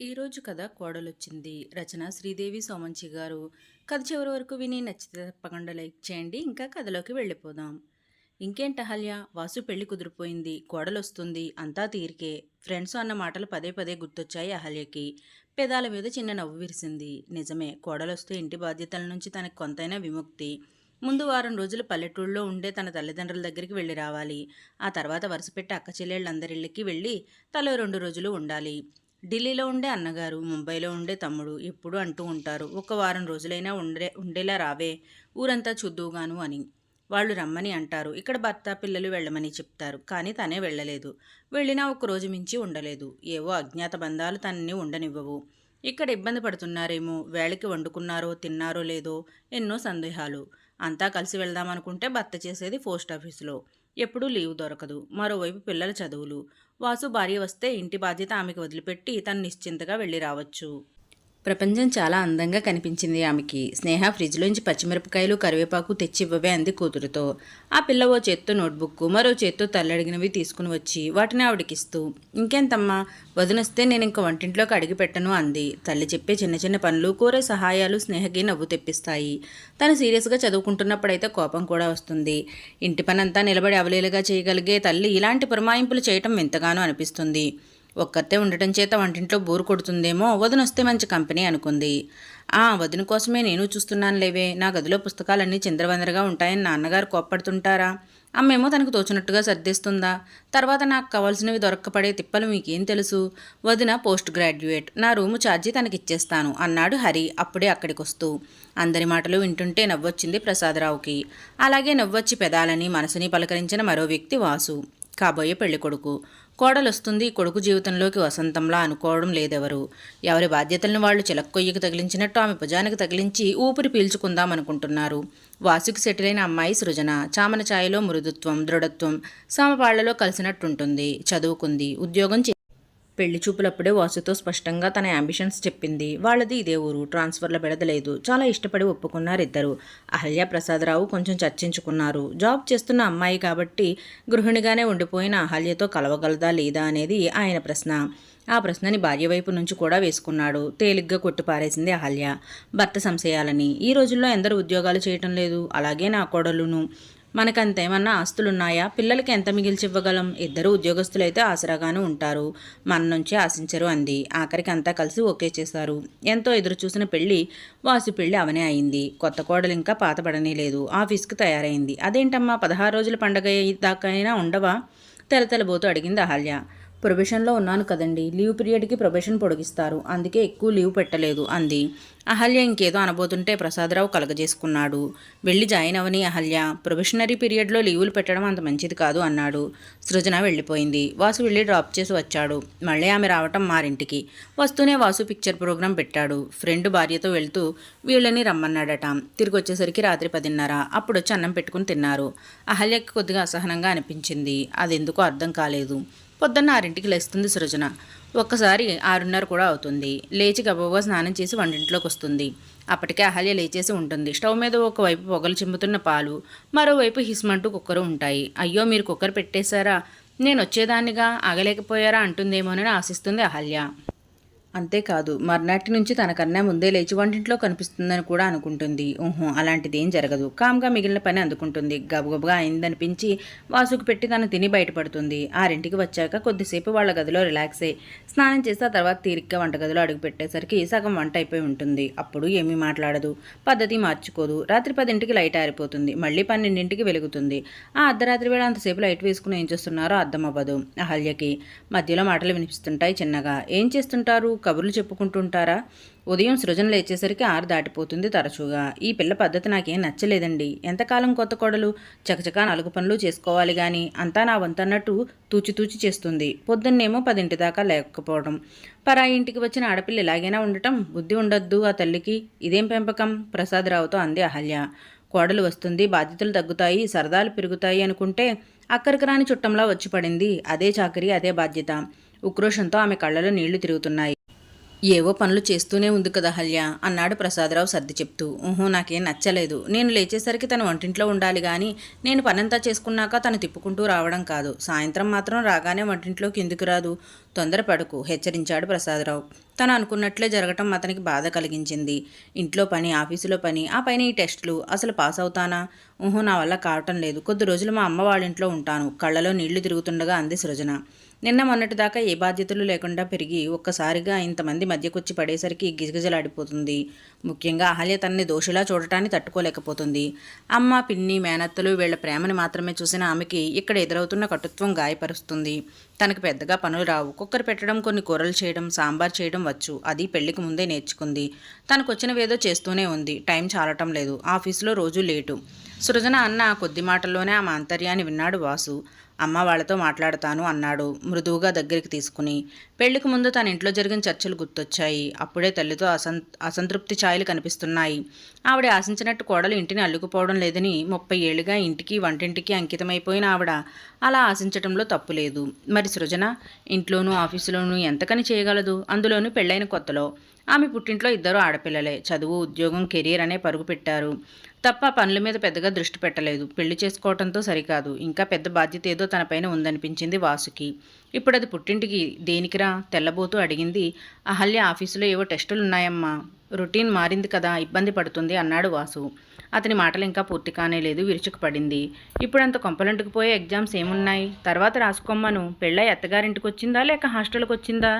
ఈరోజు కథ కోడలొచ్చింది. రచన శ్రీదేవి సోమంచి గారు. కథ చివరి వరకు విని నచ్చితే తప్పకుండా లైక్ చేయండి. ఇంకా కథలోకి వెళ్ళిపోదాం. ఇంకేంటి అహల్య? వాసు పెళ్ళి కుదిరిపోయింది. కోడలొస్తుంది. అంతా తీరికే. ఫ్రెండ్స్ అన్న మాటలు పదే పదే గుర్తొచ్చాయి అహల్యకి. పెదాల మీద చిన్న నవ్వు విరిసింది. నిజమే కోడలొస్తే ఇంటి బాధ్యతల నుంచి తనకు కొంతైనా విముక్తి. ముందు వారం రోజులు పల్లెటూళ్ళలో ఉండే తన తల్లిదండ్రుల దగ్గరికి వెళ్ళి రావాలి. ఆ తర్వాత వరుసపెట్టి అక్క చెల్లెళ్ళందరిళ్ళకి వెళ్ళి తలో రెండు రోజులు ఉండాలి. ఢిల్లీలో ఉండే అన్నగారు ముంబైలో ఉండే తమ్ముడు ఎప్పుడు అంటూ ఉంటారు ఒక వారం రోజులైనా ఉండే ఉండేలా రావే ఊరంతా చూద్దువుగాను అని. వాళ్ళు రమ్మని అంటారు ఇక్కడ భర్త పిల్లలు వెళ్ళమని చెప్తారు కానీ తనే వెళ్ళలేదు. వెళ్ళినా ఒక రోజు మించి ఉండలేదు. ఏవో అజ్ఞాత బంధాలు తనని ఉండనివ్వవు. ఇక్కడ ఇబ్బంది పడుతున్నారేమో వేళకి వండుకున్నారో తిన్నారో లేదో ఎన్నో సందేహాలు. అంతా కలిసి వెళ్దామనుకుంటే భర్త చేసేది పోస్ట్ ఆఫీసులో. ఎప్పుడూ లీవ్ దొరకదు. మరోవైపు పిల్లల చదువులు. వాసు భార్య వస్తే ఇంటి బాధ్యత ఆమెకు వదిలిపెట్టి తను నిశ్చింతగా వెళ్ళి రావచ్చు. ప్రపంచం చాలా అందంగా కనిపించింది ఆమెకి. స్నేహ ఫ్రిడ్జ్లోంచి పచ్చిమిరపకాయలు కరివేపాకు తెచ్చివ్వవే అంది కూతురుతో. ఆ పిల్ల ఓ చేత్తో నోట్బుక్ మరో చేత్తో తల్లడిగినవి తీసుకుని వచ్చి వాటిని ఆవిడకిస్తూ ఇంకెంతమ్మా వదినొస్తే నేను ఇంక వంటింట్లోకి అడిగి పెట్టను అంది. తల్లి చెప్పే చిన్న చిన్న పనులు కోరే సహాయాలు స్నేహకి నవ్వు తెప్పిస్తాయి. తను సీరియస్గా చదువుకుంటున్నప్పుడైతే కోపం కూడా వస్తుంది. ఇంటి పనంతా నిలబడి అవలేలుగా చేయగలిగే తల్లి ఇలాంటి పురమాయింపులు చేయటం ఎంతగానో అనిపిస్తుంది. ఒక్కతే ఉండటం చేత వంటింట్లో బోరు కొడుతుందేమో వదినొస్తే మంచి కంపెనీ అనుకుంది. ఆ వదిన కోసమే నేను చూస్తున్నాను లేవే నా గదిలో పుస్తకాలన్నీ చిందరవందరగా ఉంటాయని నాన్నగారు కోప్పడుతుంటారా? అమ్మేమో తనకు తోచినట్టుగా సర్దిస్తుందా? తర్వాత నాకు కావాల్సినవి దొరక్కపడే తిప్పలు మీకేం తెలుసు? వదిన పోస్ట్ గ్రాడ్యుయేట్ నా రూము ఛార్జీ తనకిచ్చేస్తాను అన్నాడు హరి అప్పుడే అక్కడికి వస్తూ అందరి మాటలు వింటుంటే నవ్వొచ్చింది ప్రసాదరావుకి. అలాగే నవ్వొచ్చి పెదాలని మనసుని పలకరించిన మరో వ్యక్తి వాసు కాబోయే పెళ్ళికొడుకు. కోడలొస్తుంది కొడుకు జీవితంలోకి వసంతంలా అనుకోవడం లేదెవరు. ఎవరి బాధ్యతలను వాళ్ళు చిలక్కొయ్యకు తగిలించినట్టు ఆమె భుజానికి తగిలించి ఊపిరి పీల్చుకుందాం అనుకుంటున్నారు. వాసుకి సెటిల్ అయిన అమ్మాయి సృజన. చామన ఛాయలో మృదుత్వం దృఢత్వం సమపాళ్ళలో కలిసినట్టుంటుంది. చదువుకుంది ఉద్యోగం పెళ్ళి చూపులప్పుడే వాసుతో స్పష్టంగా తన అంబిషన్స్ చెప్పింది. వాళ్ళది ఇదే ఊరు. ట్రాన్స్ఫర్ల బెడదలేదు చాలా ఇష్టపడి ఒప్పుకున్నారు ఇద్దరు అహల్య ప్రసాదరావు కొంచెం చర్చించుకున్నారు. జాబ్ చేస్తున్న అమ్మాయి కాబట్టి గృహిణిగానే ఉండిపోయిన అహల్యతో కలవగలదా లేదా అనేది ఆయన ప్రశ్న. ఆ ప్రశ్నని భార్య వైపు నుంచి కూడా వేసుకున్నాడు. తేలిగ్గా కొట్టిపారేసింది అహల్య. భర్త సంశయాలని. ఈ రోజుల్లో ఎందరు ఉద్యోగాలు చేయటం లేదు. అలాగే నా కోడలును. మనకంతేమన్నా ఆస్తులున్నాయా? పిల్లలకి ఎంత మిగిల్చి ఇవ్వగలం ఇద్దరు ఉద్యోగస్తులైతే ఆసరాగానే ఉంటారు. మన నుంచి ఆశించరు అంది. ఆఖరికి అంతా కలిసి ఓకే చేశారు. ఎంతో ఎదురు చూసిన పెళ్ళి వాసు పెళ్ళి అవనే అయింది. కొత్త కోడలు ఇంకా పాతపడనే లేదు ఆఫీస్కి తయారైంది. అదేంటమ్మా? పదహారు రోజుల పండగ దాకైనా ఉండవా? తెలతెలబోతూ అడిగింది అహల్య. ప్రొబేషన్లో ఉన్నాను కదండి. లీవ్ పీరియడ్కి ప్రొబేషన్ పొడిగిస్తారు. అందుకే ఎక్కువ లీవ్ పెట్టలేదు అంది. అహల్య ఇంకేదో అనబోతుంటే ప్రసాదరావు కలగజేసుకున్నాడు. వెళ్ళి జాయిన్ అవని అహల్య. ప్రొబేషనరీ పీరియడ్లో లీవులు పెట్టడం అంత మంచిది కాదు అన్నాడు. సృజన వెళ్ళిపోయింది. వాసు వెళ్ళి డ్రాప్ చేసి వచ్చాడు. మళ్ళీ ఆమె రావటం మారింటికి. వస్తూనే వాసు పిక్చర్ ప్రోగ్రాం పెట్టాడు. ఫ్రెండ్ భార్యతో వెళ్తూ వీళ్ళని రమ్మన్నాడట. తిరిగి వచ్చేసరికి రాత్రి పదిన్నర. అప్పుడు వచ్చి అన్నం పెట్టుకుని తిన్నారు. అహల్యకి కొద్దిగా అసహనంగా అనిపించింది. అది ఎందుకో అర్థం కాలేదు. పొద్దున్న ఆరింటికి లేస్తుంది సృజన. ఒక్కసారి ఆరున్నర కూడా అవుతుంది. లేచి గబగబా స్నానం చేసి వంటింట్లోకి వస్తుంది అప్పటికే అహల్య లేచేసి ఉంటుంది. స్టవ్ మీద ఒకవైపు పొగలు చిమ్ముతున్న పాలు మరోవైపు హిస్మంటూ కుక్కరు ఉంటాయి. అయ్యో మీరు కుక్కర్ పెట్టేశారా? నేను వచ్చేదాన్నిగా ఆగలేకపోయారా అంటుందేమోనని ఆశిస్తుంది అహల్య. అంతేకాదు మర్నాటి నుంచి తనకన్నా ముందే లేచి వంటింట్లో కనిపిస్తుందని కూడా అనుకుంటుంది. ఊహం అలాంటిది ఏం జరగదు. కామ్గా మిగిలిన పని అందుకుంటుంది. గబగబగా అయిందనిపించి వాసుకు పెట్టి తను తిని బయటపడుతుంది. ఆరింటికి వచ్చాక కొద్దిసేపు వాళ్ళ గదిలో రిలాక్స్. అయ్యి స్నానం చేసి ఆ తర్వాత తీరిగ్గా వంటగదిలో అడుగు పెట్టేసరికి సగం వంట అయిపోయి ఉంటుంది. అప్పుడు ఏమీ మాట్లాడదు. పద్ధతి మార్చుకోదు. రాత్రి పదింటికి లైట్ ఆరిపోతుంది. మళ్ళీ పన్నెండింటికి వెలుగుతుంది. ఆ అర్ధరాత్రి వేళ అంతసేపు లైట్ వేసుకుని ఏం చేస్తున్నారో అర్థం అవ్వదు అహల్యకి మధ్యలో మాటలు వినిపిస్తుంటాయి చిన్నగా. ఏం చేస్తుంటారు? కబుర్లు చెప్పుకుంటుంటారా? ఉదయం సృజన లేచేసరికి ఆరు దాటిపోతుంది తరచుగా. ఈ పిల్ల పద్ధతి నాకేం నచ్చలేదండి. ఎంతకాలం కొత్త కోడలు? చకచకా నలుగు పనులు చేసుకోవాలి కానీ అంతా నా వంతన్నట్టు తూచితూచి చేస్తుంది. పొద్దున్నేమో పదింటి దాకా లేకపోవడం. పరాయి ఇంటికి వచ్చిన ఆడపిల్ల ఇలాగైనా ఉండటం? బుద్ధి ఉండొద్దు ఆ తల్లికి. ఇదేం పెంపకం? ప్రసాదరావుతో అంది అహల్య. కోడలు వస్తుంది బాధ్యతలు తగ్గుతాయి సరదాలు పెరుగుతాయి అనుకుంటే అక్కడికి రాని చుట్టంలా వచ్చి పడింది. అదే చాకరీ అదే బాధ్యత. ఉక్రోషంతో ఆమె కళ్ళలో నీళ్ళు తిరుగుతున్నాయి. ఏవో పనులు చేస్తూనే ఉంది కదా హల్య అన్నాడు ప్రసాదరావు సర్ది చెప్తూ. ఊహో నాకేం నచ్చలేదు. నేను లేచేసరికి తను వంటింట్లో ఉండాలి కానీ నేను పనంతా చేసుకున్నాక తను తిప్పుకుంటూ రావడం కాదు. సాయంత్రం మాత్రం రాగానే వంటింట్లోకి ఎందుకు రాదు? తొందరపడకు హెచ్చరించాడు ప్రసాదరావు. తను అనుకున్నట్లే జరగటం అతనికి బాధ కలిగించింది. ఇంట్లో పని ఆఫీసులో పని ఆ పైన ఈ టెస్టులు. అసలు పాస్ అవుతానా? ఊహో నా వల్ల కావటం లేదు. కొద్ది రోజులు మా అమ్మ వాళ్ళ ఇంట్లో ఉంటాను. కళ్ళలో నీళ్ళు తిరుగుతుండగా అంది సృజన. నిన్న మొన్నటిదాకా ఏ బాధ్యతలు లేకుండా పెరిగి ఒక్కసారిగా ఇంతమంది మధ్యకొచ్చి పడేసరికి గిజగిజలాడిపోతుంది. ముఖ్యంగా అహల్య తనని దోషిలా చూడటాన్ని తట్టుకోలేకపోతుంది. అమ్మ పిన్ని మేనత్తలు వీళ్ళ ప్రేమని మాత్రమే చూసిన ఆమెకి ఇక్కడ ఎదురవుతున్న కటుత్వం గాయపరుస్తుంది. తనకు పెద్దగా పనులు రావు. కుక్కర్ పెట్టడం కొన్ని కూరలు చేయడం సాంబార్ చేయడం వచ్చు. అది పెళ్ళికి ముందే నేర్చుకుంది. తనకు వచ్చినవేదో చేస్తూనే ఉంది. టైం చాలటం లేదు. ఆఫీసులో రోజు లేటు. సృజన అన్న కొద్ది మాటల్లోనే ఆమె ఆంతర్యాన్ని విన్నాడు వాసు. అమ్మ వాళ్ళతో మాట్లాడతాను అన్నాడు మృదువుగా దగ్గరికి తీసుకుని. పెళ్ళికి ముందు తన ఇంట్లో జరిగిన చర్చలు గుర్తొచ్చాయి. అప్పుడే తల్లితో అసం అసంతృప్తి ఛాయలు కనిపిస్తున్నాయి. ఆవిడ ఆశించినట్టు కోడలు ఇంటిని అల్లుకుపోవడం లేదని ముప్పై ఏళ్ళుగా ఇంటికి వంటింటికి అంకితమైపోయిన ఆవిడ అలా ఆశించటంలో తప్పు లేదు. మరి సృజన ఇంట్లోనూ ఆఫీసులోనూ ఎంతకని చేయగలదు? అందులోనూ పెళ్ళైన కొత్తలో. ఆమె పుట్టింట్లో ఇద్దరు ఆడపిల్లలే. చదువు ఉద్యోగం కెరీర్ అనే పరుగు పెట్టారు. తప్ప పనుల మీద పెద్దగా దృష్టి పెట్టలేదు. పెళ్ళి చేసుకోవటంతో సరికాదు. ఇంకా పెద్ద బాధ్యత ఏదో తనపైన ఉందనిపించింది వాసుకి. ఇప్పుడు అది పుట్టింటికి దేనికిరా? తెల్లబోతూ అడిగింది. అహల్య ఆఫీసులో ఏవో టెస్టులు ఉన్నాయమ్మా. రొటీన్ మారింది కదా ఇబ్బంది పడుతుంది అన్నాడు వాసు. అతని మాటలు ఇంకా పూర్తి కానే లేదు విరుచుకుపడింది ఇప్పుడంత కొంపలంటుకు పోయే ఎగ్జామ్స్ ఏమున్నాయి? తర్వాత రాసుకోమ్మను. పెళ్ళై అత్తగారింటికి వచ్చిందా లేక హాస్టల్కి వచ్చిందా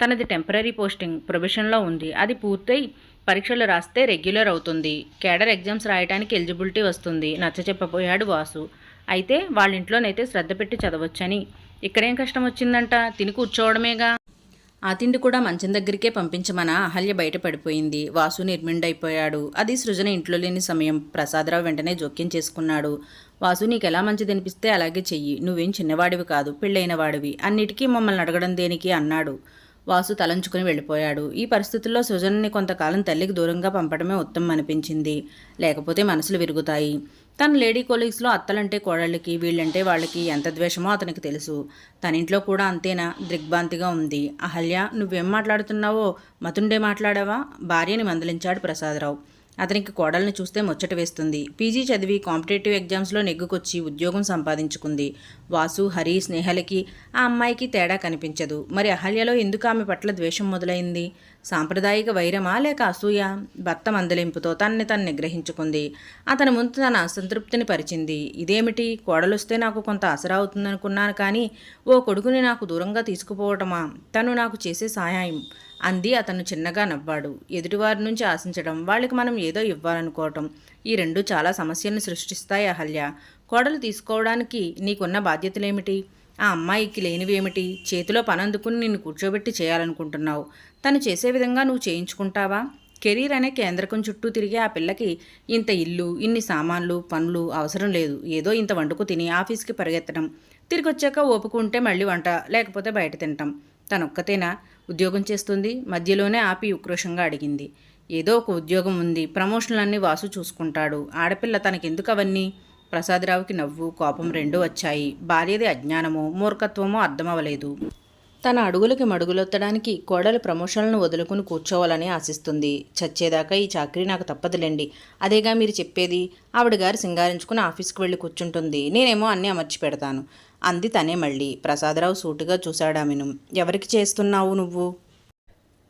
తనది టెంపరీ పోస్టింగ్ ప్రొబిషన్లో ఉంది. అది పూర్తయి పరీక్షలు రాస్తే రెగ్యులర్ అవుతుంది. కేడర్ ఎగ్జామ్స్ రాయడానికి ఎలిజిబిలిటీ వస్తుంది. నచ్చ చెప్పబోయాడు వాసు. అయితే వాళ్ళ ఇంట్లోనైతే శ్రద్ధ పెట్టి చదవచ్చని. ఇక్కడేం కష్టం వచ్చిందంట? తిని కూర్చోవడమేగా? ఆ తిండి కూడా మంచం దగ్గరికే పంపించమన? అహల్య బయట పడిపోయింది. వాసు నిర్మిండైపోయాడు. అది సృజన ఇంట్లో లేని సమయం. ప్రసాదరావు వెంటనే జోక్యం చేసుకున్నాడు. వాసు నీకు ఎలా మంచిది అనిపిస్తే అలాగే చెయ్యి. నువ్వేం చిన్నవాడివి కాదు పెళ్ళైన వాడివి. అన్నిటికీ మమ్మల్ని అడగడం దేనికి? అన్నాడు. వాసు తలంచుకుని వెళ్ళిపోయాడు. ఈ పరిస్థితుల్లో సృజనని కొంతకాలం తల్లికి దూరంగా పంపడమే ఉత్తమం అనిపించింది లేకపోతే మనసులు విరుగుతాయి. తన లేడీ కొలీగ్స్లో అత్తలంటే కోడళ్ళకి వీళ్ళంటే వాళ్ళకి ఎంత ద్వేషమో అతనికి తెలుసు. తన ఇంట్లో కూడా అంతేనా? దిగ్భాంతిగా ఉంది. అహల్య నువ్వేం మాట్లాడుతున్నావో? మతుండే మాట్లాడావా? భార్యని మందలించాడు ప్రసాదరావు. అతనికి కోడల్ని చూస్తే ముచ్చట వేస్తుంది. పీజీ చదివి కాంపిటేటివ్ ఎగ్జామ్స్లో నెగ్గుకొచ్చి ఉద్యోగం సంపాదించుకుంది. వాసు హరి స్నేహలకి ఆ అమ్మాయికి తేడా కనిపించదు. మరి అహల్యలో ఎందుకు ఆమె పట్ల ద్వేషం మొదలైంది? సాంప్రదాయిక వైరమా లేక అసూయ? భర్త మందలింపుతో తన్ని తను నిగ్రహించుకుంది. అతని ముందు తన అసంతృప్తిని పరిచింది. ఇదేమిటి? కోడలొస్తే నాకు కొంత ఆసరా అవుతుందనుకున్నాను కానీ ఓ కొడుకుని నాకు దూరంగా తీసుకుపోవటమా? తను నాకు చేసే సహాయం అంది అతను చిన్నగా నవ్వాడు. ఎదుటివారి నుంచి ఆశించడం వాళ్ళకి మనం ఏదో ఇవ్వాలనుకోవటం ఈ రెండు చాలా సమస్యలను సృష్టిస్తాయి అహల్య. కోడలు తీసుకోవడానికి నీకున్న బాధ్యతలేమిటి? ఆ అమ్మాయికి లేనివేమిటి? చేతిలో పనందుకుని నిన్ను కూర్చోబెట్టి చేయాలనుకుంటున్నావు. తను చేసే విధంగా నువ్వు చేయించుకుంటావా? కెరీర్ అనే కేంద్రకం చుట్టూ తిరిగి ఆ పిల్లకి ఇంత ఇల్లు ఇన్ని సామాన్లు పనులు అవసరం లేదు. ఏదో ఇంత వండుకు తిని ఆఫీస్కి పరిగెత్తడం. తిరిగి వచ్చాక ఓపుకుంటే మళ్ళీ వంట లేకపోతే బయట తింటాం తనొక్కతేనా ఉద్యోగం చేస్తుంది? మధ్యలోనే ఆపి ఉక్రోషంగా అడిగింది. ఏదో ఒక ఉద్యోగం ఉంది. ప్రమోషన్లన్నీ వాసు చూసుకుంటాడు. ఆడపిల్ల తనకెందుకు అవన్నీ ప్రసాదరావుకి నవ్వు కోపం రెండూ వచ్చాయి. భార్యది అజ్ఞానమో మూర్ఖత్వమో అర్థమవలేదు. తన అడుగులకి మడుగులొత్తడానికి కోడలు ప్రమోషన్లను వదులుకుని కూర్చోవాలని ఆశిస్తుంది. చచ్చేదాకా ఈ చాకరీ నాకు తప్పదులేండి. అదేగా మీరు చెప్పేది? ఆవిడ గారు సింగారించుకుని ఆఫీస్కి వెళ్ళి కూర్చుంటుంది. నేనేమో అన్నీ అమర్చి పెడతాను. అంది తనే మళ్ళీ. ప్రసాదరావు సూటుగా చూశాడామెను. ఎవరికి చేస్తున్నావు నువ్వు?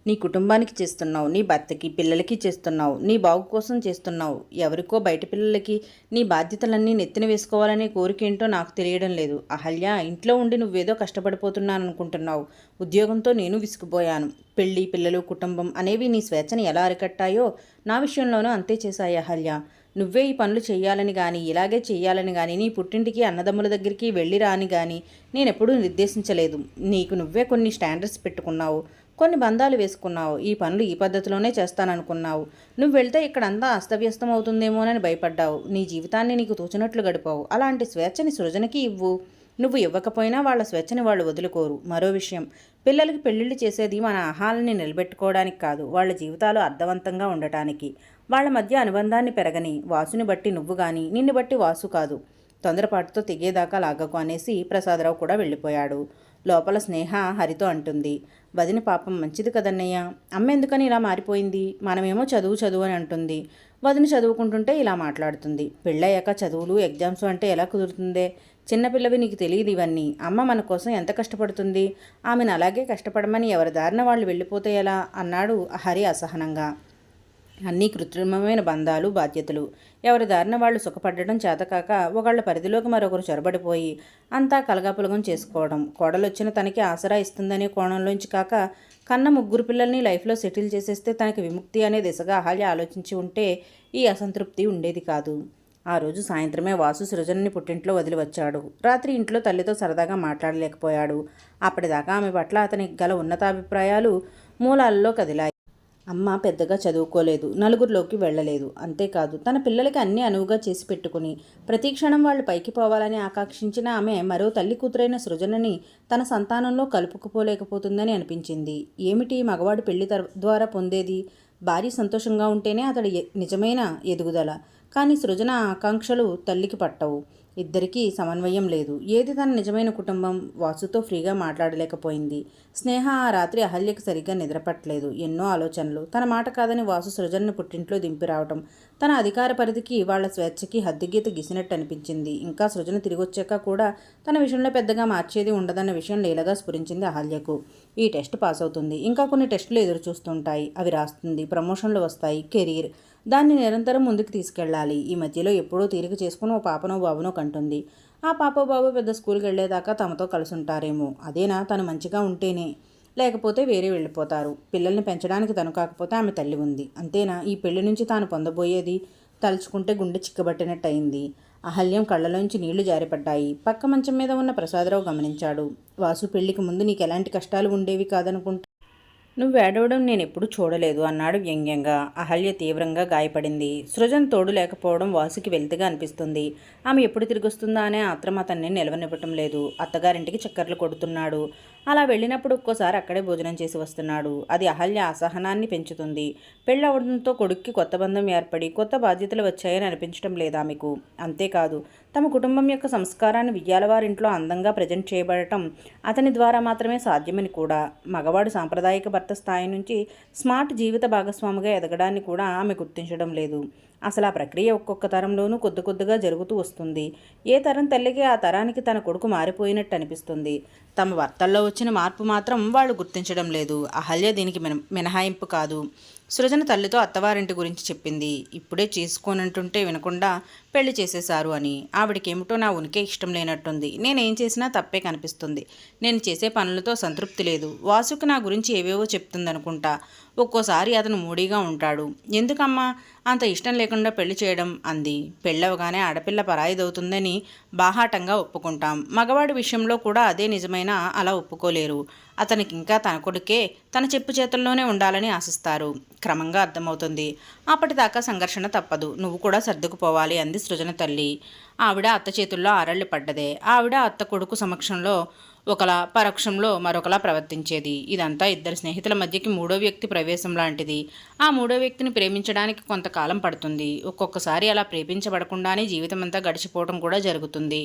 నీ కుటుంబానికి చేస్తున్నావు నీ భర్తకి పిల్లలకి చేస్తున్నావు నీ బాగు కోసం చేస్తున్నావు. ఎవరికో బయట పిల్లలకి నీ బాధ్యతలన్నీ నెత్తిన వేసుకోవాలనే కోరిక ఏంటో నాకు తెలియడం లేదు. అహల్య ఇంట్లో ఉండి నువ్వేదో కష్టపడిపోతున్నాను అనుకుంటున్నావు ఉద్యోగంతో నేను విసుకుపోయాను పెళ్ళి పిల్లలు కుటుంబం అనేవి నీ స్వేచ్ఛని ఎలా అరికట్టాయో నా విషయంలోనూ అంతే చేశాయి అహల్య. నువ్వే ఈ పనులు చేయాలని కానీ ఇలాగే చేయాలని కానీ నీ పుట్టింటికి అన్నదమ్ముల దగ్గరికి వెళ్ళి రాని కానీ నేనెప్పుడూ నిర్దేశించలేదు. నీకు నువ్వే కొన్ని స్టాండర్డ్స్ పెట్టుకున్నావు కొన్ని బంధాలు వేసుకున్నావు ఈ పనులు ఈ పద్ధతిలోనే చేస్తాననుకున్నావు. నువ్వు వెళ్తే ఇక్కడంతా అస్తవ్యస్తం అవుతుందేమోనని భయపడ్డావు. నీ జీవితాన్ని నీకు తోచినట్లు గడిపావు. అలాంటి స్వేచ్ఛని సృజనకి ఇవ్వు. నువ్వు ఇవ్వకపోయినా వాళ్ళ స్వేచ్ఛని వాళ్ళు వదులుకోరు. మరో విషయం పిల్లలకి పెళ్ళిళ్ళు చేసేది మన ఆహాలని నిలబెట్టుకోవడానికి కాదు వాళ్ళ జీవితాలు అర్థవంతంగా ఉండటానికి. వాళ్ళ మధ్య అనుబంధాన్ని పెరగని వాసుని బట్టి నువ్వు కానీ నిన్ను బట్టి వాసు కాదు. తొందరపాటుతో తెగేదాకా లాగకు అనేసి ప్రసాదరావు కూడా వెళ్ళిపోయాడు. లోపల స్నేహ హరితో అంటుంది వదిన పాపం మంచిది కదన్నయ్య. అమ్మ ఎందుకని ఇలా మారిపోయింది? మనమేమో చదువు చదువు అని అంటుంది. వదిన చదువుకుంటుంటే ఇలా మాట్లాడుతుంది పెళ్ళయ్యాక చదువులు ఎగ్జామ్స్ అంటే ఎలా కుదురుతుందే? చిన్నపిల్లవి నీకు తెలియదు ఇవన్నీ. అమ్మ మన కోసం ఎంత కష్టపడుతుంది? ఆమెను అలాగే కష్టపడమని ఎవరి దారిన వాళ్ళు వెళ్ళిపోతే ఎలా? అన్నాడు హరి అసహనంగా. అన్నీ కృత్రిమమైన బంధాలు బాధ్యతలు. ఎవరి దారిన వాళ్ళు సుఖపడడం చేతకాక ఒకళ్ళ పరిధిలోకి మరొకరు చొరబడిపోయి అంతా కలగాపులగం చేసుకోవడం. కోడలొచ్చిన తనకి ఆసరా ఇస్తుందనే కోణంలోంచి కాక కన్న ముగ్గురు పిల్లల్ని లైఫ్లో సెటిల్ చేసేస్తే తనకి విముక్తి అనే దిశగా అహల్య ఆలోచించి ఉంటే ఈ అసంతృప్తి ఉండేది కాదు. ఆ రోజు సాయంత్రమే వాసు సృజనని పుట్టింట్లో వదిలి వచ్చాడు రాత్రి ఇంట్లో తల్లితో సరదాగా మాట్లాడలేకపోయాడు. అప్పటిదాకా ఆమె పట్ల అతనికి గల ఉన్నతాభిప్రాయాలు మూలాల్లో కదిలాయి. అమ్మ పెద్దగా చదువుకోలేదు నలుగురిలోకి వెళ్ళలేదు. అంతేకాదు తన పిల్లలకి అన్నీ అనువుగా చేసి పెట్టుకుని ప్రతి క్షణం వాళ్ళు పైకి పోవాలని ఆకాంక్షించిన ఆమె మరో తల్లి కూతురైన సృజనని తన సంతానంలో కలుపుకుపోలేకపోతుందని అనిపించింది. ఏమిటి మగవాడు పెళ్ళి ద్వారా పొందేది? భార్య సంతోషంగా ఉంటేనే అతడి నిజమైన ఎదుగుదల. కానీ సృజన ఆకాంక్షలు తల్లికి పట్టవు. ఇద్దరికీ సమన్వయం లేదు. ఏది తన నిజమైన కుటుంబం వాసుతో ఫ్రీగా మాట్లాడలేకపోయింది. స్నేహ ఆ రాత్రి అహల్యకు సరిగ్గా నిద్రపట్టలేదు. ఎన్నో ఆలోచనలు. తన మాట కాదని వాసు సృజనను పుట్టింట్లో దింపి రావటం. తన అధికార పరిధికి వాళ్ళ స్వేచ్ఛకి హద్దుగీత గీసినట్టు అనిపించింది. ఇంకా సృజన తిరిగొచ్చాక కూడా తన విషయంలో పెద్దగా మార్చేది ఉండదన్న విషయం లీలగా స్ఫురించింది అహల్యకు. ఈ టెస్ట్ పాస్ అవుతుంది. ఇంకా కొన్ని టెస్టులు ఎదురు చూస్తుంటాయి. అవి రాస్తుంది ప్రమోషన్లు వస్తాయి కెరీర్ దాన్ని నిరంతరం ముందుకు తీసుకెళ్ళాలి. ఈ మధ్యలో ఎప్పుడో తీరిక చేసుకుని ఓ పాపనో బాబునో కంటుంది. ఆ పాప బాబు పెద్ద స్కూల్కి వెళ్ళేదాకా తమతో కలిసి ఉంటారేమో అదేనా? తను మంచిగా ఉంటేనే. లేకపోతే వేరే వెళ్ళిపోతారు. పిల్లల్ని పెంచడానికి తను కాకపోతే ఆమె తల్లి ఉంది. అంతేనా? ఈ పెళ్ళి నుంచి తాను పొందబోయేది తలుచుకుంటే గుండె చిక్కబట్టినట్టు అయింది అహల్యం కళ్ళలోంచి నీళ్ళు జారిపడ్డాయి. పక్క మంచం మీద ఉన్న ప్రసాదరావు గమనించాడు. వాసు పెళ్ళికి ముందు నీకు ఎలాంటి కష్టాలు ఉండేవి కాదనుకుంటా? నువ్వు ఏడవడం నేను ఎప్పుడూ చూడలేదు అన్నాడు వ్యంగ్యంగా. అహల్య తీవ్రంగా గాయపడింది. సృజన్ తోడు లేకపోవడం వాసుకి వెళ్తిగా అనిపిస్తుంది. ఆమె ఎప్పుడు తిరిగొస్తుందా అనే ఆత్రం అతన్ని నిలవనివ్వటం లేదు. అత్తగారింటికి చక్కర్లు కొడుతున్నాడు. అలా వెళ్ళినప్పుడు ఒక్కోసారి అక్కడే భోజనం చేసి వస్తున్నాడు. అది అహల్య అసహనాన్ని పెంచుతుంది. పెళ్ళవడంతో కొడుక్కి కొత్త బంధం ఏర్పడి కొత్త బాధ్యతలు వచ్చాయని అనిపించడం లేదా మీకు? అంతేకాదు తమ కుటుంబం యొక్క సంస్కారాన్ని వియ్యాలవారింట్లో అందంగా ప్రజెంట్ చేయబడటం అతని ద్వారా మాత్రమే సాధ్యమని కూడా. మగవాడు సాంప్రదాయిక భర్త స్థాయి నుంచి స్మార్ట్ జీవిత భాగస్వామిగా ఎదగడాన్ని కూడా ఆమె గుర్తించడం లేదు. అసలు ఆ ప్రక్రియ ఒక్కొక్క తరంలోనూ కొద్ది కొద్దిగా జరుగుతూ వస్తుంది. ఏ తరం తల్లికి ఆ తరానికి తన కొడుకు మారిపోయినట్టు అనిపిస్తుంది. తమ భర్తల్లో వచ్చిన మార్పు మాత్రం వాళ్ళు గుర్తించడం లేదు. అహల్య దీనికి మినహాయింపు కాదు. సృజన తల్లితో అత్తవారింటి గురించి చెప్పింది. ఇప్పుడే చేసుకోనంటుంటే వినకుండా పెళ్ళి చేసేశారు అని. ఆవిడకేమిటో నా ఉనికి ఇష్టం లేనట్టుంది. నేనేం చేసినా తప్పే కనిపిస్తుంది. నేను చేసే పనులతో సంతృప్తి లేదు. వాసుకి నా గురించి ఏవేవో చెప్తుందనుకుంటా. ఒక్కోసారి అతను మూడీగా ఉంటాడు. ఎందుకమ్మా? అంత ఇష్టం లేకుండా పెళ్ళి చేయడం అంది. పెళ్ళవగానే ఆడపిల్ల పరాయిదవుతుందని బాహాటంగా ఒప్పుకుంటాం. మగవాడి విషయంలో కూడా అదే నిజమైనా అలా ఒప్పుకోలేరు. అతనికి ఇంకా తన కొడుకే తన చెప్పు చేతుల్లోనే ఉండాలని ఆశిస్తారు. క్రమంగా అర్థమవుతుంది. అప్పటిదాకా సంఘర్షణ తప్పదు. నువ్వు కూడా సర్దుకుపోవాలి అంది సృజన తల్లి. ఆవిడ అత్త చేతుల్లో ఆరళ్ళు పడ్డదే. ఆవిడ అత్త కొడుకు సమక్షంలో ఒకలా పరోక్షంలో మరొకలా ప్రవర్తించేది. ఇదంతా ఇద్దరు స్నేహితుల మధ్యకి మూడో వ్యక్తి ప్రవేశం లాంటిది. ఆ మూడో వ్యక్తిని ప్రేమించడానికి కొంతకాలం పడుతుంది. ఒక్కొక్కసారి అలా ప్రేమించబడకుండానే జీవితం అంతా గడిచిపోవడం కూడా జరుగుతుంది.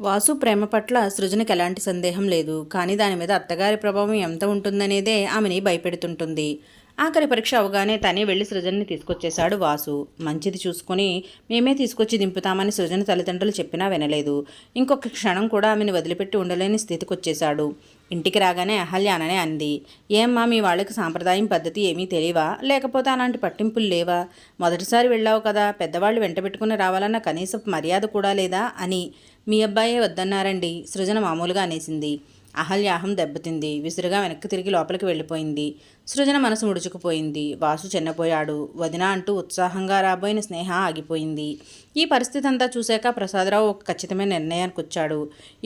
వాసు ప్రేమ పట్ల సృజనకి ఎలాంటి సందేహం లేదు. కానీ దాని మీద అత్తగారి ప్రభావం ఎంత ఉంటుందనేదే ఆమెని భయపెడుతుంటుంది. ఆఖరి పరీక్ష అవగానే తనే వెళ్ళి సృజన్ని తీసుకొచ్చేశాడు వాసు. మంచిది చూసుకొని మేమే తీసుకొచ్చి దింపుతామని సృజన తల్లిదండ్రులు చెప్పినా వినలేదు. ఇంకొక క్షణం కూడా ఆమెను వదిలిపెట్టి ఉండలేని స్థితికి వచ్చేశాడు ఇంటికి రాగానే అహల్యాననే అంది ఏమ్మా మీ వాళ్ళకి సాంప్రదాయం పద్ధతి ఏమీ తెలియవా? లేకపోతే అలాంటి పట్టింపులు లేవా? మొదటిసారి వెళ్ళావు కదా పెద్దవాళ్ళు వెంట పెట్టుకుని రావాలన్న కనీస మర్యాద కూడా లేదా? అని మీ అబ్బాయే వద్దన్నారండి సృజన మామూలుగా అనేసింది. అహల్యాహం దెబ్బతింది. విసురుగా వెనక్కి తిరిగి లోపలికి వెళ్ళిపోయింది. సృజన మనసు ముడుచుకుపోయింది. వాసు చిన్నపోయాడు. వదిన అంటూ ఉత్సాహంగా రాబోయిన స్నేహ ఆగిపోయింది. ఈ పరిస్థితి అంతా చూశాక ప్రసాదరావు ఒక ఖచ్చితమైన నిర్ణయానికి వచ్చాడు.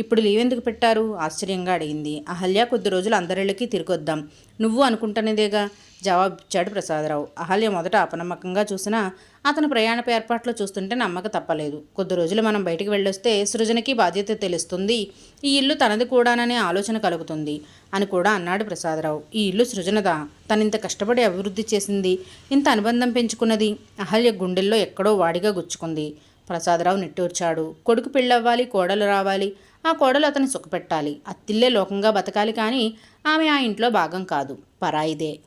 ఇప్పుడు లీవ్ ఎందుకు పెట్టారు? ఆశ్చర్యంగా అడిగింది. అహల్య కొద్ది రోజులు అందరిళ్ళకి తిరిగొద్దాం. నువ్వు అనుకుంటున్నదేగా? జవాబిచ్చాడు ప్రసాదరావు. అహల్య మొదట అపనమ్మకంగా చూసినా అతను ప్రయాణపు ఏర్పాట్లు చూస్తుంటే నమ్మక తప్పలేదు. కొద్ది రోజులు మనం బయటికి వెళ్ళొస్తే సృజనకి బాధ్యత తెలుస్తుంది. ఈ ఇల్లు తనది కూడాననే ఆలోచన కలుగుతుంది. అని కూడా అన్నాడు ప్రసాదరావు. ఈ ఇల్లు సృజనదా? తనింత కష్టపడి అభివృద్ధి చేసింది. ఇంత అనుబంధం పెంచుకున్నది అహల్య గుండెల్లో ఎక్కడో వాడిగా గుచ్చుకుంది. ప్రసాదరావు నిట్టూర్చాడు. కొడుకు పెళ్ళవ్వాలి కోడలు రావాలి. ఆ కోడలు అతని సుఖపెట్టాలి. అత్తిల్లే లోకంగా బతకాలి కానీ ఆమె ఆ ఇంట్లో భాగం కాదు. పరాయిదే.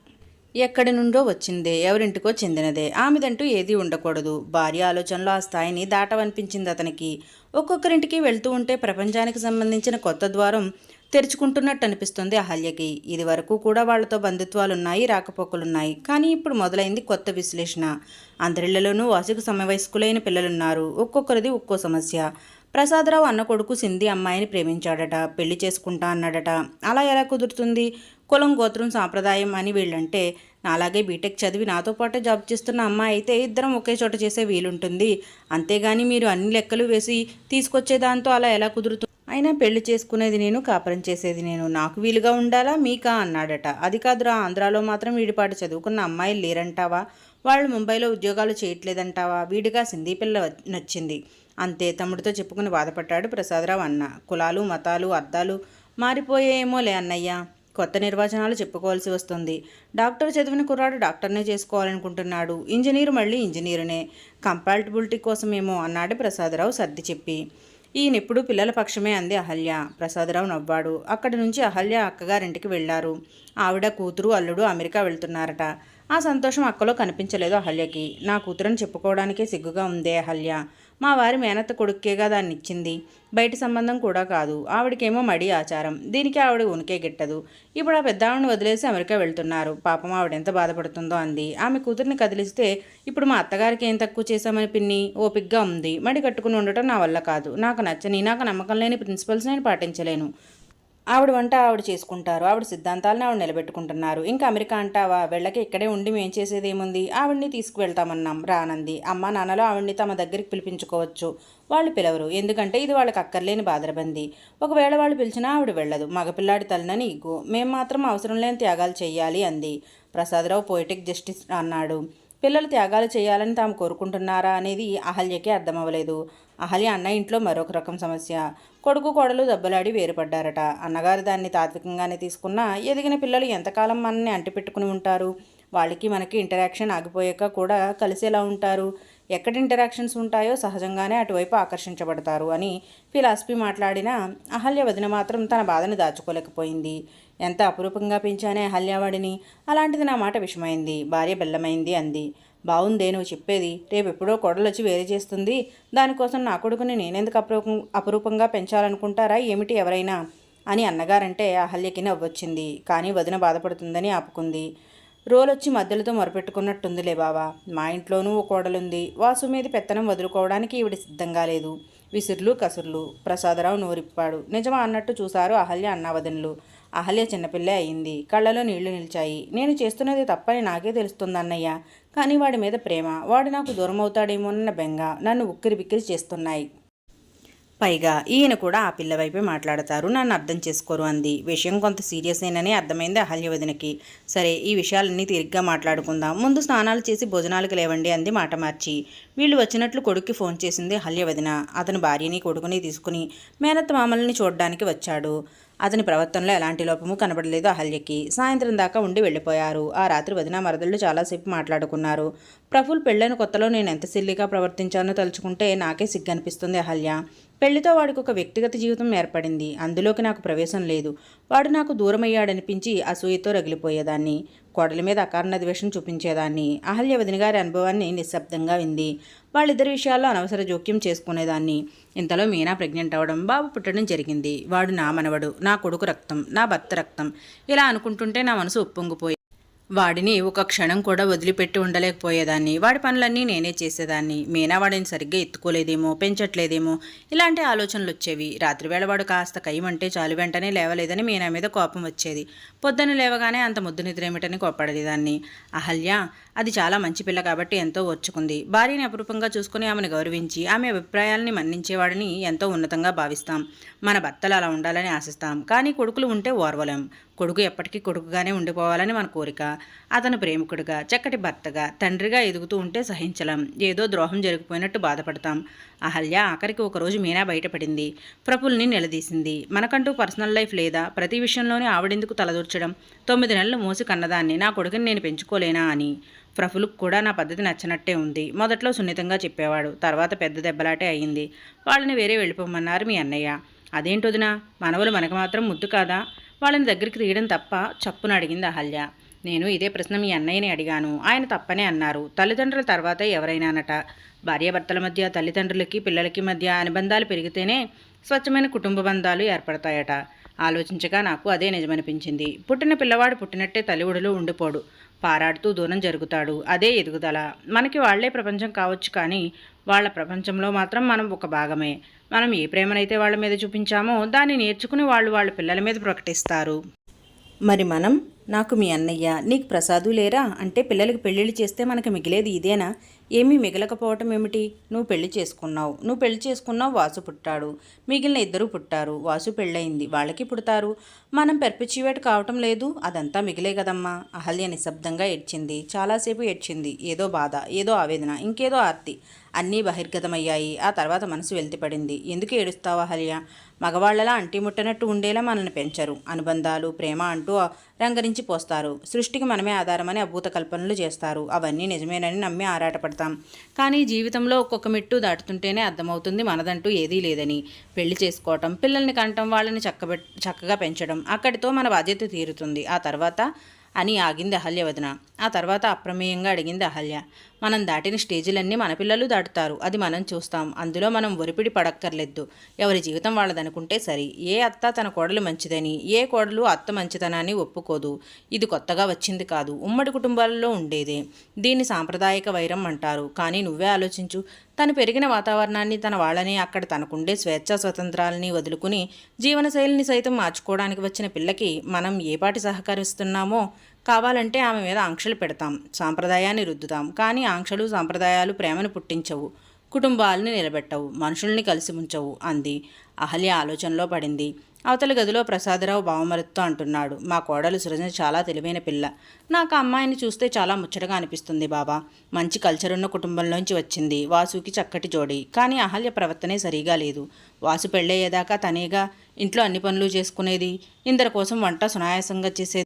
ఎక్కడి నుండో వచ్చిందే ఎవరింటికో చెందినదే. ఆమెదంటూ ఏదీ ఉండకూడదు. భార్య ఆలోచనలో ఆ స్థాయిని దాటవనిపించింది అతనికి. ఒక్కొక్కరింటికి వెళ్తూ ఉంటే ప్రపంచానికి సంబంధించిన కొత్త ద్వారం తెరుచుకుంటున్నట్టు అనిపిస్తుంది అహల్యకి. ఇది వరకు కూడా వాళ్ళతో బంధుత్వాలున్నాయి రాకపోకలున్నాయి. కానీ ఇప్పుడు మొదలైంది కొత్త విశ్లేషణ. అందరిళ్ళలోనూ వాసుకు సమవయస్కులైన పిల్లలున్నారు. ఒక్కొక్కరిది ఒక్కో సమస్య. ప్రసాదరావు అన్న కొడుకు సింధి అమ్మాయిని ప్రేమించాడట. పెళ్ళి చేసుకుంటా అన్నాడట. అలా ఎలా కుదురుతుంది? కులం గోత్రం సాంప్రదాయం అని వీళ్ళంటే నాలాగే బీటెక్ చదివి నాతో పాటు జాబ్ చేస్తున్న అమ్మాయి అయితే ఇద్దరం ఒకే చోట చేసే వీలుంటుంది. అంతేగాని మీరు అన్ని లెక్కలు వేసి తీసుకొచ్చే దాంతో అలా ఎలా కుదురుతుంది అయినా పెళ్ళి చేసుకునేది నేను కాపురం చేసేది నేను. నాకు వీలుగా ఉండాలా? మీకా? అన్నాడట. అది కాదురా ఆంధ్రాలో మాత్రం వీడిపాటు చదువుకున్న అమ్మాయిలు లేరంటావా? వాళ్ళు ముంబైలో ఉద్యోగాలు చేయట్లేదంటావా? వీడిగా సింధీ పిల్ల నచ్చింది. అంతే తమ్ముడితో చెప్పుకుని బాధపడ్డాడు ప్రసాదరావు అన్న. కులాలు మతాలు అర్థాలు మారిపోయేమోలే అన్నయ్య. కొత్త నిర్వచనాలు చెప్పుకోవాల్సి వస్తుంది. డాక్టర్ చదివిన కుర్రాడు డాక్టర్నే చేసుకోవాలనుకుంటున్నాడు. ఇంజనీరు మళ్ళీ ఇంజనీరునే. కంపాల్టబిలిటీ కోసమేమో అన్నాడు ప్రసాదరావు సర్ది చెప్పి. ఈయనెప్పుడు పిల్లల పక్షమే అంది అహల్య. ప్రసాదరావు నవ్వాడు. అక్కడి నుంచి అహల్య అక్కగారింటికి వెళ్ళారు ఆవిడ కూతురు అల్లుడు అమెరికా వెళ్తున్నారట. ఆ సంతోషం అక్కలో కనిపించలేదు అహల్యకి. నా కూతురని చెప్పుకోవడానికే సిగ్గుగా ఉందే అహల్య. మా వారి మేనత్త కొడుక్కేగా దాన్ని ఇచ్చింది. బయట సంబంధం కూడా కాదు. ఆవిడకేమో మడి ఆచారం. దీనికి ఆవిడ ఉనికే గిట్టదు. ఇప్పుడు ఆ పెద్ద ఆవిడని వదిలేసి అమెరికా వెళ్తున్నారు. పాపం ఆవిడ ఎంత బాధపడుతుందో అంది. ఆమె కూతుర్ని కదిలిస్తే ఇప్పుడు మా అత్తగారికి ఏం తక్కువ చేశామని పిన్ని? ఓపిగ్గా ఉంది. మడి కట్టుకుని ఉండటం నా వల్ల కాదు. నాకు నచ్చని నాకు నమ్మకం లేని ప్రిన్సిపల్స్ నేను పాటించలేను. ఆవిడ వంట ఆవిడ చేసుకుంటారు. ఆవిడ సిద్ధాంతాలను ఆవిడ నిలబెట్టుకుంటున్నారు. ఇంకా అమెరికా అంటావా? వెళ్ళకి ఇక్కడే ఉండి మేం చేసేది ఏముంది ఆవిడ్ని తీసుకువెళ్తామన్నాం రానంది అమ్మ నాన్నలో ఆవిడ్ని తమ దగ్గరికి పిలిపించుకోవచ్చు. వాళ్ళు పిలవరు. ఎందుకంటే ఇది వాళ్ళకి అక్కర్లేని బాధరబంది ఒకవేళ వాళ్ళు పిలిచినా ఆవిడ వెళ్ళదు. మగపిల్లాడి తల్లినని ఇగ్గు మేం మాత్రం అవసరం లేని త్యాగాలు చెయ్యాలి అంది. ప్రసాదరావు పోయిటిక్ జస్టిస్ అన్నాడు. పిల్లలు త్యాగాలు చేయాలని తాము కోరుకుంటున్నారా అనేది అహల్యకి అర్థమవ్వలేదు. అహల్య అన్న ఇంట్లో మరొక రకం సమస్య. కొడుకు కోడలు దెబ్బలాడి వేరుపడ్డారట. అన్నగారు దాన్ని తాత్వికంగానే తీసుకున్నా ఎదిగిన పిల్లలు ఎంతకాలం మనల్ని అంటిపెట్టుకుని ఉంటారు? వాళ్ళకి మనకి ఇంటరాక్షన్ ఆగిపోయాక కూడా కలిసేలా ఉంటారు. ఎక్కడ ఇంటరాక్షన్స్ ఉంటాయో సహజంగానే అటువైపు ఆకర్షించబడతారు అని ఫిలాసఫీ మాట్లాడిన అహల్య వదిన మాత్రం తన బాధను దాచుకోలేకపోయింది. ఎంత అపురూపంగా పెంచానే అహల్యావాడిని? అలాంటిది నా మాట విషమైంది. భార్య బెల్లమైంది అంది. బాగుందే నువ్వు చెప్పేది. రేపు ఎప్పుడో కొడలొచ్చి వేరే చేస్తుంది. దానికోసం నా కొడుకుని నేనెందుకు అపురూపం అపురూపంగా పెంచాలనుకుంటారా? ఏమిటి ఎవరైనా? అని అన్నగారంటే అహల్యకి నవ్వొచ్చింది. కానీ వదిన బాధపడుతుందని ఆపుకుంది. రోలొచ్చి మధ్యలతో మొరపెట్టుకున్నట్టుందిలే బావా. మా ఇంట్లోనూ ఓ కోడలుంది. వాసు మీద పెత్తనం వదులుకోవడానికి ఈవిడ సిద్ధంగా లేదు. విసుర్లు కసుర్లు. ప్రసాదరావు నోరిప్పాడు. నిజమా అన్నట్టు చూశారు అహల్య అన్నావదనులు. అహల్య చిన్నపిల్లే అయింది. కళ్ళలో నీళ్ళు నిలిచాయి. నేను చేస్తున్నది తప్పని నాకే తెలుస్తుందన్నయ్య. కానీ వాడి మీద ప్రేమ. వాడు నాకు దూరం అవుతాడేమోనన్న బెంగ నన్ను ఉక్కిరి బిక్కిరి చేస్తున్నాయి. పైగా ఈయన కూడా ఆ పిల్ల వైపే మాట్లాడతారు. నన్ను అర్థం చేసుకోరు అంది. విషయం కొంత సీరియస్ అయినని అర్థమైంది అహల్య వదినకి. సరే ఈ విషయాలన్నీ తిరిగ్గా మాట్లాడుకుందాం. ముందు స్నానాలు చేసి భోజనాలకు లేవండి అంది మాట మార్చి. వీళ్ళు వచ్చినట్లు కొడుక్కి ఫోన్ చేసింది అహల్య వదిన. అతని భార్యని కొడుకుని తీసుకుని మేనత్త మామల్ని చూడడానికి వచ్చాడు. అతని ప్రవర్తనలో ఎలాంటి లోపము కనబడలేదు అహల్యకి. సాయంత్రం దాకా ఉండి వెళ్ళిపోయారు. ఆ రాత్రి వదిన మరదళ్ళు చాలాసేపు మాట్లాడుకున్నారు. ప్రఫుల్ పెళ్ళైన కొత్తలో నేను ఎంత సిల్లిగా ప్రవర్తించానో తలుచుకుంటే నాకే సిగ్గనిపిస్తుంది అహల్య. పెళ్ళితో వాడికి ఒక వ్యక్తిగత జీవితం ఏర్పడింది. అందులోకి నాకు ప్రవేశం లేదు. వాడు నాకు దూరమయ్యాడనిపించి అసూయతో రగిలిపోయేదాన్ని. కోడలి మీద అకారణ ద్వేషం చూపించేదాన్ని. అహల్య వదిన గారి అనుభవాన్ని నిశ్శబ్దంగా వింది. వాళ్ళిద్దరి విషయాల్లో అనవసర జోక్యం చేసుకునేదాన్ని. ఇంతలో మీనా ప్రెగ్నెంట్ అవ్వడం బాబు పుట్టడం జరిగింది. వాడు నా మనవడు నా కొడుకు రక్తం నా భర్త రక్తం. ఇలా అనుకుంటుంటే నా మనసు ఉప్పొంగిపోయి. వాడిని ఒక క్షణం కూడా వదిలిపెట్టి ఉండలేకపోయేదాన్ని. వాడి పనులన్నీ నేనే చేసేదాన్ని. మీనా వాడిని సరిగ్గా ఎత్తుకోలేదేమో పెంచట్లేదేమో ఇలాంటి ఆలోచనలు వచ్చేవి. రాత్రివేళ వాడు కాస్త కయ్యమంటే చాలు వెంటనే లేవలేదని మీనా మీద కోపం వచ్చేది. పొద్దున లేవగానే అంత ముద్దు నిద్రేమిటని కోప్పడేదాన్ని అహల్య అది చాలా మంచి పిల్ల కాబట్టి ఎంతో ఓర్చుకుంది. భార్యని అపురూపంగా చూసుకుని ఆమెను గౌరవించి ఆమె అభిప్రాయాలని మన్నించేవాడిని ఎంతో ఉన్నతంగా భావిస్తాం. మన భర్తలు అలా ఉండాలని ఆశిస్తాం. కానీ కొడుకులు ఉంటే ఓర్వలేం. కొడుకు ఎప్పటికీ కొడుకుగానే ఉండిపోవాలని మన కోరిక. అతను ప్రేమికుడిగా చక్కటి భర్తగా తండ్రిగా ఎదుగుతూ ఉంటే సహించలేం. ఏదో ద్రోహం జరిగిపోయినట్టు బాధపడతాం. అహల్య ఆఖరికి ఒకరోజు మీనా బయటపడింది. ప్రపుల్ని నిలదీసింది. మనకంటూ పర్సనల్ లైఫ్ లేదా? ప్రతి విషయంలోనే ఆవిడెందుకు తలదూర్చడం? తొమ్మిది నెలలు మూసి కన్నదాన్ని నా కొడుకుని నేను పెంచుకోలేనా అని. ప్రఫుల్కు కూడా నా పద్ధతి నచ్చినట్టే ఉంది. మొదట్లో సున్నితంగా చెప్పేవాడు. తర్వాత పెద్ద దెబ్బలాటే అయింది. వాళ్ళని వేరే వెళ్ళిపోమన్నారు మీ అన్నయ్య. అదేంటొదినా మనవలు మనకు మాత్రం ముద్దు కాదా? వాళ్ళని దగ్గరికి తీయడం తప్ప చప్పున అడిగింది అహల్య. నేను ఇదే ప్రశ్న మీ అన్నయ్యని అడిగాను. ఆయన తప్పనే అన్నారు. తల్లిదండ్రుల తర్వాత ఎవరైనానట భార్యాభర్తల మధ్య తల్లిదండ్రులకి పిల్లలకి మధ్య అనుబంధాలు పెరిగితేనే స్వచ్ఛమైన కుటుంబ బంధాలు ఏర్పడతాయట. ఆలోచించగా నాకు అదే నిజమనిపించింది. పుట్టిన పిల్లవాడు పుట్టినట్టే తల్లివుడులో ఉండిపోడు. పారాడుతూ దూరం జరుగుతాడు. అదే ఎదుగుదల. మనకి వాళ్ళే ప్రపంచం కావచ్చు కానీ వాళ్ళ ప్రపంచంలో మాత్రం మనం ఒక భాగమే. మనం ఏ ప్రేమనైతే వాళ్ళ మీద చూపించామో దాన్ని నేర్చుకుని వాళ్ళు వాళ్ళ పిల్లల మీద ప్రకటిస్తారు. మరి మనం? నాకు మీ అన్నయ్య నీకు ప్రసాదు లేరా? అంటే పిల్లలకి పెళ్ళిళ్ళు చేస్తే మనకి మిగిలేది ఇదేనా? ఏమీ మిగలకపోవటం ఏమిటి? నువ్వు పెళ్ళి చేసుకున్నావు. నువ్వు పెళ్ళి చేసుకున్నావు వాసు పుట్టాడు. మిగిలిన ఇద్దరు పుట్టారు. వాసు పెళ్ళయింది. వాళ్ళకి పుడతారు. మనం పెర్పిచ్యువేట్ కావటం లేదు. అదంతా మిగిలే కదమ్మా. అహల్య నిశ్శబ్దంగా ఏడ్చింది. చాలాసేపు ఏడ్చింది. ఏదో బాధ ఏదో ఆవేదన ఇంకేదో ఆర్తి. అన్నీ బహిర్గతమయ్యాయి. ఆ తర్వాత మనసు వెళ్తిపడింది ఎందుకు ఏడుస్తావా అహల్య? మగవాళ్ళలా అంటి ముట్టనట్టు ఉండేలా మనల్ని పెంచరు. అనుబంధాలు ప్రేమ అంటూ రంగరించి పోస్తారు. సృష్టికి మనమే ఆధారమని అభూత కల్పనలు చేస్తారు. అవన్నీ నిజమేనని నమ్మి ఆరాటపడతాం. కానీ జీవితంలో ఒక్కొక్క మెట్టు దాటుతుంటేనే అర్థమవుతుంది మనదంటూ ఏదీ లేదని. పెళ్ళి చేసుకోవటం పిల్లల్ని కంటం వాళ్ళని చక్కబె చక్కగా పెంచడం అక్కడితో మన బాధ్యత తీరుతుంది. ఆ తర్వాత అని ఆగింది అహల్య వదిన. ఆ తర్వాత అప్రమేయంగా అడిగింది అహల్య. మనం దాటిన స్టేజీలన్నీ మన పిల్లలు దాటుతారు. అది మనం చూస్తాం. అందులో మనం ఒరిపిడి పడక్కర్లేదు. ఎవరి జీవితం వాళ్ళదనుకుంటే సరి. ఏ అత్త తన కోడలు మంచిదని ఏ కోడలు అత్త మంచితనాన్ని ఒప్పుకోదు. ఇది కొత్తగా వచ్చింది కాదు. ఉమ్మడి కుటుంబాలలో ఉండేదే. దీన్ని సాంప్రదాయక వైరం అంటారు. కానీ నువ్వే ఆలోచించు. తను పెరిగిన వాతావరణాన్ని తన వాళ్ళని అక్కడ తనకుండే స్వేచ్ఛా స్వతంత్రాలని వదులుకుని జీవనశైలిని సైతం మార్చుకోవడానికి వచ్చిన పిల్లకి మనం ఏపాటి సహకరిస్తున్నామో కావాలంటే ఆమె మీద ఆంక్షలు పెడతాం సాంప్రదాయాన్ని రుద్దుతాం. కానీ ఆంక్షలు సాంప్రదాయాలు ప్రేమను పుట్టించవు కుటుంబాలని నిలబెట్టవు మనుషుల్ని కలిసి ఉంచవు అంది. అహల్య ఆలోచనలో పడింది. అవతల గదిలో ప్రసాదరావు బావమరుతో అంటున్నాడు మా కోడలు సృజన చాలా తెలివైన పిల్ల. నాకు అమ్మాయిని చూస్తే చాలా ముచ్చటగా అనిపిస్తుంది బాబా. మంచి కల్చర్ ఉన్న కుటుంబంలోంచి వచ్చింది. వాసుకి చక్కటి జోడి. కానీ అహల్య ప్రవర్తనే సరిగా లేదు. వాసు పెళ్ళయ్యేదాకా తనేగా ఇంట్లో అన్ని పనులు చేసుకునేది ఇందరి కోసం వంట సునాయాసంగా చేసేది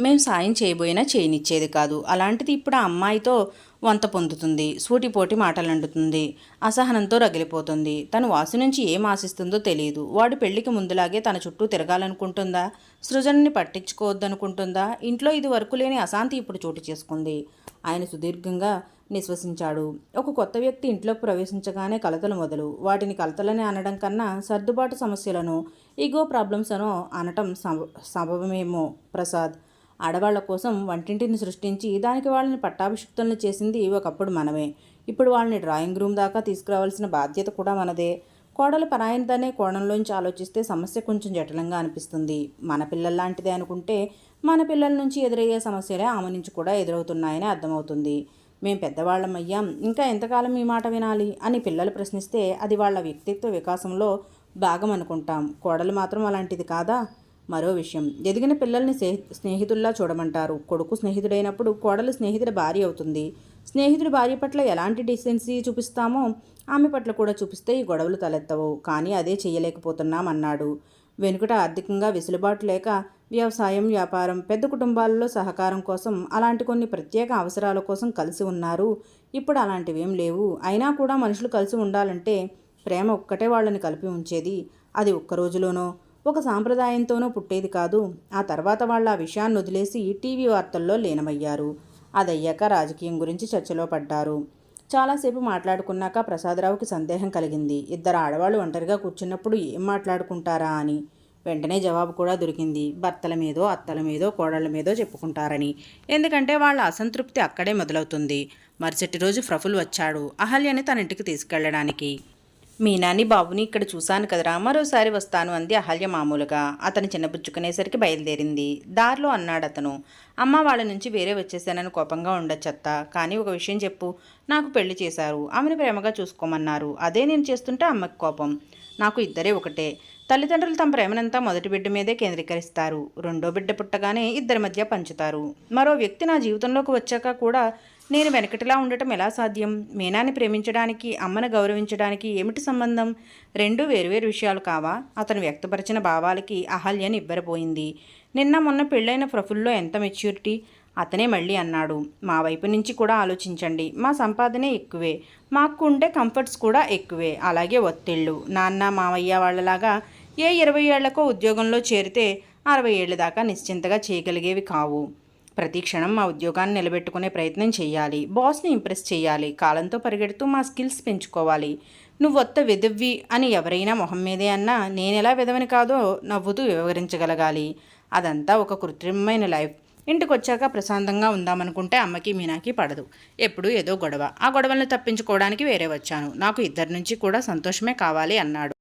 మేం సాయం చేయబోయినా చేయనిచ్చేది కాదు. అలాంటిది ఇప్పుడు ఆ అమ్మాయితో వంత పొందుతుంది. సూటిపోటి మాటలు అసహనంతో రగిలిపోతుంది. తను వాసు నుంచి ఏం ఆశిస్తుందో తెలియదు. వాడు పెళ్ళికి ముందులాగే తన చుట్టూ తిరగాలనుకుంటుందా? సృజనని పట్టించుకోవద్దనుకుంటుందా? ఇంట్లో ఇది వరకు లేని అశాంతి ఇప్పుడు చోటు చేసుకుంది. ఆయన సుదీర్ఘంగా నిశ్వసించాడు. ఒక కొత్త వ్యక్తి ఇంట్లోకి ప్రవేశించగానే కలతలు మొదలు. వాటిని కలతలని అనడం కన్నా సర్దుబాటు సమస్యలను ఈగో ప్రాబ్లమ్స్ అనో అనటం సంభవమేమో ప్రసాద్. ఆడవాళ్ళ కోసం వంటింటిని సృష్టించి దానికి వాళ్ళని పట్టాభిషిక్తులను చేసింది ఒకప్పుడు మనమే. ఇప్పుడు వాళ్ళని డ్రాయింగ్ రూమ్ దాకా తీసుకురావాల్సిన బాధ్యత కూడా మనదే. కోడలు పరాయంతనే కోణంలోంచి ఆలోచిస్తే సమస్య కొంచెం జటిలంగా అనిపిస్తుంది. మన పిల్లల్లాంటిదే అనుకుంటే మన పిల్లల నుంచి ఎదురయ్యే సమస్యలే ఆమె నుంచి కూడా ఎదురవుతున్నాయని అర్థమవుతుంది. మేం పెద్దవాళ్ళం అయ్యాం ఇంకా ఎంతకాలం ఈ మాట వినాలి అని పిల్లలు ప్రశ్నిస్తే అది వాళ్ళ వ్యక్తిత్వ వికాసంలో భాగం అనుకుంటాం కోడలు మాత్రం అలాంటిది కాదా? మరో విషయం. ఎదిగిన పిల్లల్ని స్నేహితుల్లా చూడమంటారు. కొడుకు స్నేహితుడైనప్పుడు కోడలు స్నేహితుడి భార్య అవుతుంది. స్నేహితుడి భార్య పట్ల ఎలాంటి డిసెన్సీ చూపిస్తామో ఆమె పట్ల కూడా చూపిస్తే ఈ గొడవలు తలెత్తవు. కానీ అదే చేయలేకపోతున్నాం అన్నాడు వెనుకట ఆర్థికంగా వెసులుబాటు లేక వ్యవసాయం వ్యాపారం పెద్ద కుటుంబాలలో సహకారం కోసం అలాంటి కొన్ని ప్రత్యేక అవసరాల కోసం కలిసి ఉన్నారు. ఇప్పుడు అలాంటివేం లేవు. అయినా కూడా మనుషులు కలిసి ఉండాలంటే ప్రేమ ఒక్కటే వాళ్ళని కలిపి ఉంచేది. అది ఒక్క రోజులోనో ఒక సాంప్రదాయంతోనూ పుట్టేది కాదు. ఆ తర్వాత వాళ్ళు ఆ విషయాన్ని వదిలేసి టీవీ వార్తల్లో లీనమయ్యారు. అదయ్యాక రాజకీయం గురించి చర్చలో పడ్డారు. చాలాసేపు మాట్లాడుకున్నాక ప్రసాదరావుకి సందేహం కలిగింది. ఇద్దరు ఆడవాళ్ళు ఒంటరిగా కూర్చున్నప్పుడు ఏం మాట్లాడుకుంటారా అని. వెంటనే జవాబు కూడా దొరికింది. భర్తల మీదో అత్తల మీదో కోడళ్ళ మీదో చెప్పుకుంటారని. ఎందుకంటే వాళ్ళ అసంతృప్తి అక్కడే మొదలవుతుంది. మరుసటి రోజు ప్రఫుల్ వచ్చాడు. అహల్యని తన ఇంటికి తీసుకెళ్ళడానికి. మీనాని బాబుని ఇక్కడ చూశాను కదరా. మరోసారి వస్తాను అంది అహల్య మామూలుగా. అతను చిన్నబుచ్చుకునేసరికి బయలుదేరింది. దారిలో అన్నాడు అతను. అమ్మ వాళ్ళ నుంచి వేరే వచ్చేసానని కోపంగా ఉండొచ్చత్త. కానీ ఒక విషయం చెప్పు. నాకు పెళ్ళి చేశారు. ఆమెను ప్రేమగా చూసుకోమన్నారు. అదే నేను చేస్తుంటే అమ్మకి కోపం. నాకు ఇద్దరే ఒకటే. తల్లిదండ్రులు తమ ప్రేమనంతా మొదటి బిడ్డ మీదే కేంద్రీకరిస్తారు. రెండో బిడ్డ పుట్టగానే ఇద్దరి మధ్య పంచుతారు. మరో వ్యక్తి నా జీవితంలోకి వచ్చాక కూడా నేను వెనకటిలా ఉండటం ఎలా సాధ్యం? మీనాని ప్రేమించడానికి అమ్మను గౌరవించడానికి ఏమిటి సంబంధం? రెండు వేరువేరు విషయాలు కావా? అతను వ్యక్తపరిచిన భావాలకి అహల్యని ఇవ్వరపోయింది నిన్న మొన్న పెళ్ళైన ప్రఫుల్లో ఎంత మెచ్యూరిటీ? అతనే మళ్ళీ అన్నాడు. మా వైపు నుంచి కూడా ఆలోచించండి. మా సంపాదనే ఎక్కువే. మాకు ఉండే కంఫర్ట్స్ కూడా ఎక్కువే. అలాగే ఒత్తిళ్ళు. నాన్న మావయ్య వాళ్ళలాగా ఏ ఇరవై ఏళ్ళకో ఉద్యోగంలో చేరితే అరవై ఏళ్ళ దాకా నిశ్చింతగా చేయగలిగేవి కావు. ప్రతి క్షణం మా ఉద్యోగాన్ని నిలబెట్టుకునే ప్రయత్నం చేయాలి. బాస్ని ఇంప్రెస్ చేయాలి. కాలంతో పరిగెడుతూ మా స్కిల్స్ పెంచుకోవాలి. నువ్వు ఒత్త వెదవ్వి అని ఎవరైనా మొహం మీదే అన్నా నేనెలా విధవని కాదో నవ్వుతూ వివరించగలగాలి. అదంతా ఒక కృత్రిమమైన లైఫ్. ఇంటికి వచ్చాక ప్రశాంతంగా ఉందామనుకుంటే అమ్మకి మీనాకి పడదు. ఎప్పుడూ ఏదో గొడవ. ఆ గొడవలను తప్పించుకోవడానికి వేరే వచ్చాను. నాకు ఇద్దరి నుంచి కూడా సంతోషమే కావాలి అన్నాడు.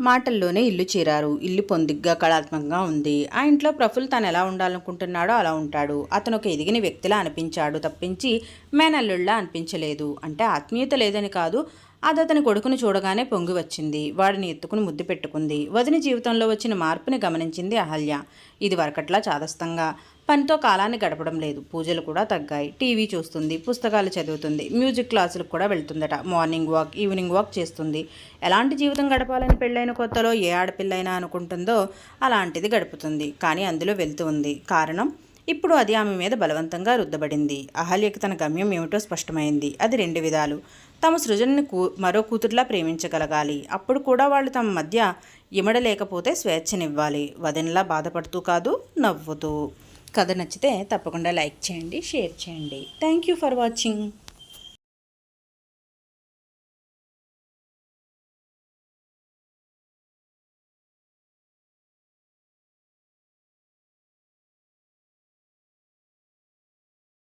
మాటల్లోనే ఇల్లు చేరారు. ఇల్లు పొందిగ్గా కళాత్మకంగా ఉంది. ఆ ఇంట్లో ప్రఫుల్ తను ఎలా ఉండాలనుకుంటున్నాడో అలా ఉంటాడు. అతను ఒక ఎదిగిన వ్యక్తిలా అనిపించాడు. తప్పించి మేనల్లుళ్ళ అనిపించలేదు. అంటే ఆత్మీయత లేదని కాదు అది అతని కొడుకును చూడగానే పొంగి వచ్చింది. వాడిని ఎత్తుకుని ముద్దు పెట్టుకుంది. వదిన జీవితంలో వచ్చిన మార్పుని గమనించింది అహల్య. ఇది వరకట్లా చాదస్తంగా. పనితో కాలాన్ని గడపడం లేదు. పూజలు కూడా తగ్గాయి. టీవీ చూస్తుంది. పుస్తకాలు చదువుతుంది. మ్యూజిక్ క్లాసులకు కూడా వెళ్తుందట. మార్నింగ్ వాక్ ఈవినింగ్ వాక్ చేస్తుంది. ఎలాంటి జీవితం గడపాలని పెళ్ళైన కొత్తలో ఏ ఆడపిల్లైనా అనుకుంటుందో అలాంటిది గడుపుతుంది. కానీ అందులో వెళ్తూ ఉంది. కారణం? ఇప్పుడు అది ఆమె మీద బలవంతంగా రుద్దబడింది. అహల్యకి తన గమ్యం ఏమిటో స్పష్టమైంది. అది రెండు విధాలు. తమ సృజన్ని కూ మరో కూతురులా ప్రేమించగలగాలి. అప్పుడు కూడా వాళ్ళు తమ మధ్య ఇమడలేకపోతే స్వేచ్ఛనివ్వాలి. వదినలా బాధపడుతూ కాదు నవ్వుతూ. కథ నచ్చితే తప్పకుండా లైక్ చేయండి షేర్ చేయండి. Thank you for watching.